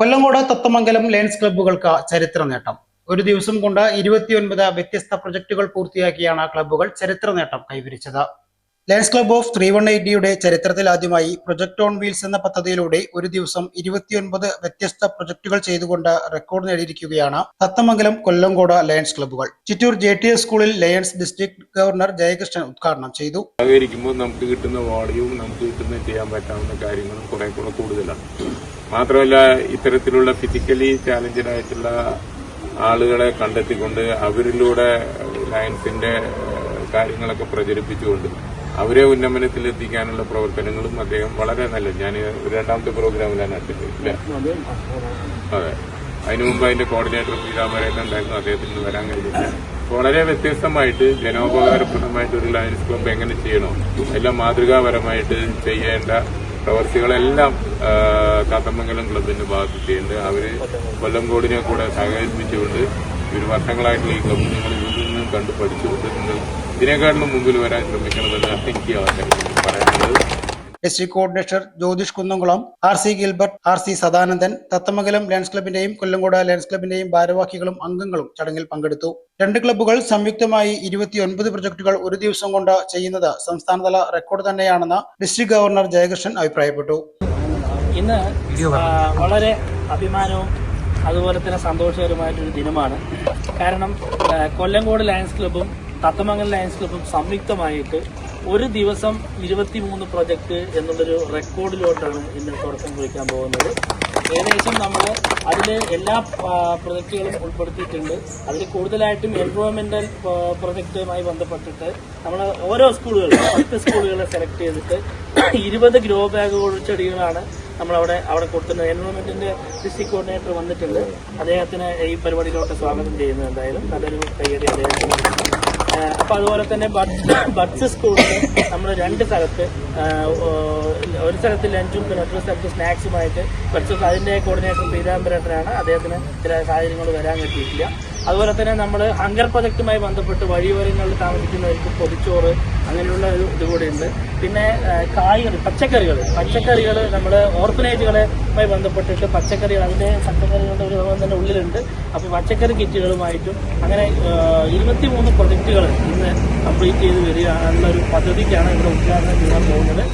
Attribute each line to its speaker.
Speaker 1: Kollengode Thathamangalam lions ക്ലബ്ബുകൾക്ക് ചരിത്ര നേട്ടം. ഒരു ദിവസം കൊണ്ട് ഇരുപത്തിയൊൻപത് വ്യത്യസ്ത പ്രൊജക്ടുകൾ പൂർത്തിയാക്കിയാണ് ക്ലബ്ബുകൾ ചരിത്ര നേട്ടം കൈവരിച്ചത്. Lions club of three one എയ്റ്റിയുടെ ചരിത്രത്തിൽ ആദ്യമായി പ്രൊജക്ട് ഓൺ വീൽസ് എന്ന പദ്ധതിയിലൂടെ ഒരു ദിവസം ഇരുപത്തിയൊൻപത് വ്യത്യസ്ത പ്രൊജക്ടുകൾ ചെയ്തുകൊണ്ട് റെക്കോർഡ് നേടിയിരിക്കുകയാണ് തത്തമംഗലം കൊല്ലങ്കോട് ലയൺസ് ക്ലബ്ബുകൾ. ചിറ്റൂർ ജെ ടി എസ് സ്കൂളിൽ ലയൺസ് ഡിസ്ട്രിക്ട് ഗവർണർ ജയകൃഷ്ണൻ ഉദ്ഘാടനം ചെയ്തു.
Speaker 2: സഹകരിക്കുമ്പോൾ നമുക്ക് കിട്ടുന്ന വാടിയും നമുക്ക് കിട്ടുന്ന ചെയ്യാൻ പറ്റാവുന്ന കാര്യങ്ങളും കുറെ കൂടെ കൂടുതലാണ്. മാത്രമല്ല ഇത്തരത്തിലുള്ള ഫിസിക്കലി ചാലഞ്ചഡ് ആയിട്ടുള്ള ആളുകളെ കണ്ടെത്തിക്കൊണ്ട് അവരിലൂടെ ലയൻസിന്റെ കാര്യങ്ങളൊക്കെ പ്രചരിപ്പിച്ചുകൊണ്ട് അവരെ ഉന്നമനത്തിലെത്തിക്കാനുള്ള പ്രവർത്തനങ്ങളും അദ്ദേഹം വളരെ നല്ല ഞാൻ രണ്ടാമത്തെ പ്രോഗ്രാമിലാണ് അറ്റൻഡ് അതെ. അതിനു മുമ്പ് അതിന്റെ കോർഡിനേറ്റർ പീതാമരയൊക്കെ ഉണ്ടായിരുന്നു അദ്ദേഹത്തിന് വരാൻ കഴിഞ്ഞില്ല. വളരെ വ്യത്യസ്തമായിട്ട് ജനോപകാരപ്രദമായിട്ട് ഒരു ലയൻസ് ക്ലബ്ബ് എങ്ങനെ ചെയ്യണോ എല്ലാം മാതൃകാപരമായിട്ട് ചെയ്യേണ്ട പ്രവർത്തികളെല്ലാം കാത്തമംഗലം ക്ലബിന്റെ ഭാഗത്ത് ചെയ്യേണ്ടത് അവർ കൊല്ലംകോടിനെ കൂടെ സഹകരിപ്പിച്ചുകൊണ്ട് ഒരു വർഷങ്ങളായിട്ടുള്ള ഈ ക്ലബ്ബ് നിങ്ങൾ ഇതിൽ നിന്നും കണ്ടു പഠിച്ചുകൊണ്ട് നിങ്ങൾ ഇതിനെക്കാട്ടിലും മുമ്പിൽ വരാൻ ശ്രമിക്കണമെന്ന് എനിക്ക് അവസരം പറയാനുള്ളത്
Speaker 1: T coordinator Jyothish Kunnamkulam R C Gilbert R C Sadanandan Thathamangalam Lions ക്ലബിന്റെയും Kollengode Lions ക്ലബിന്റെയും ഭാരവാഹികളും അംഗങ്ങളും ചടങ്ങിൽ പങ്കെടുത്തു. രണ്ട് ക്ലബ്ബുകൾ സംയുക്തമായി ഇരുപത്തിയൊൻപത് പ്രൊജക്ടുകൾ ഒരു ദിവസം കൊണ്ട് ചെയ്യുന്നത് സംസ്ഥാനതല റെക്കോർഡ് തന്നെയാണെന്ന് ഡിസ്ട്രിക്ട് ഗവർണർ ജയകൃഷ്ണൻ അഭിപ്രായപ്പെട്ടു.
Speaker 3: ഇന്ന് വളരെ അഭിമാനവും അതുപോലെ തന്നെ സന്തോഷകരമായിട്ടൊരു ദിനമാണ്. കാരണം കൊല്ലംകോട് കൊല്ലങ്കോട് ലയൺസ് ക്ലബ്ബും തത്തമംഗലം ലയൺസ് ക്ലബ്ബും സംയുക്തമായിട്ട് ഒരു ദിവസം ഇരുപത്തിമൂന്ന് പ്രൊജക്ട് എന്നുള്ളൊരു റെക്കോർഡിലോട്ടാണ് ഇന്ന് തുടക്കം കുറിക്കാൻ പോകുന്നത്. ഏകദേശം നമ്മൾ അതിൽ എല്ലാ പ്രൊജക്റ്റുകളും ഉൾപ്പെടുത്തിയിട്ടുണ്ട്. അതിൽ കൂടുതലായിട്ടും എൻവയോൺമെന്റൽ പ്രൊജക്റ്റുമായി ബന്ധപ്പെട്ടിട്ട് നമ്മൾ ഓരോ സ്കൂളുകളും പത്ത് സ്കൂളുകളെ സെലക്ട് ചെയ്തിട്ട് ഇരുപത് ഗ്രോ ബാഗ് ചെടികളാണ് നമ്മളവിടെ അവിടെ കൊടുത്തുന്നത് എൻവയോൺമെന്റിന്റെ ഡിസ്ട്രിക്ട് കോർഡിനേറ്റർ വന്നിട്ടുണ്ട്. അദ്ദേഹത്തിന് ഈ പരിപാടിയിലോട്ട് സ്വാഗതം ചെയ്യുന്നത് എന്തായാലും നല്ലൊരു കയ്യടി അദ്ദേഹത്തിന്. അപ്പൊ അതുപോലെ തന്നെ ബഡ്സ് സ്കൂളിൽ നമ്മൾ രണ്ട് സ്ഥലത്ത് ഒരു സ്ഥലത്ത് ലഞ്ചും പിന്നെ മറ്റൊരു സ്ഥലത്ത് സ്നാക്സുമായിട്ട് കുറച്ച് അതിന്റെ കോർഡിനേറ്റർ പീതാംബരേട്ടനാണ്. അദ്ദേഹത്തിന് ചില സാഹചര്യങ്ങൾ വരാൻ പറ്റിയിട്ടില്ല. അതുപോലെ തന്നെ നമ്മൾ ഹങ്കർ പ്രൊജക്റ്റുമായി ബന്ധപ്പെട്ട് വഴിയോരങ്ങളിൽ താമസിക്കുന്നവർക്ക് പൊതിച്ചോറ് അങ്ങനെയുള്ള ഒരു ഇത് ഉണ്ട് പിന്നെ ഏഹ് കായ്കൾ പച്ചക്കറികൾ പച്ചക്കറികൾ നമ്മൾ ഓർഫനേജുകളുമായി ബന്ധപ്പെട്ടിട്ട് പച്ചക്കറികൾ അതിന്റെ പച്ചക്കറികളുടെ ഒരു വിഭവം തന്നെ ഉള്ളിലുണ്ട്. അപ്പോൾ പച്ചക്കറി കിറ്റുകളുമായിട്ടും അങ്ങനെ ഇരുപത്തി മൂന്ന് പ്രൊജക്റ്റുകൾ ഇന്ന് കംപ്ലീറ്റ് ചെയ്ത് വരിക എന്നൊരു പദ്ധതിക്കാണ് ഇവിടെ ഉദ്ഘാടനം ചെയ്യാൻ പോകുന്നത്.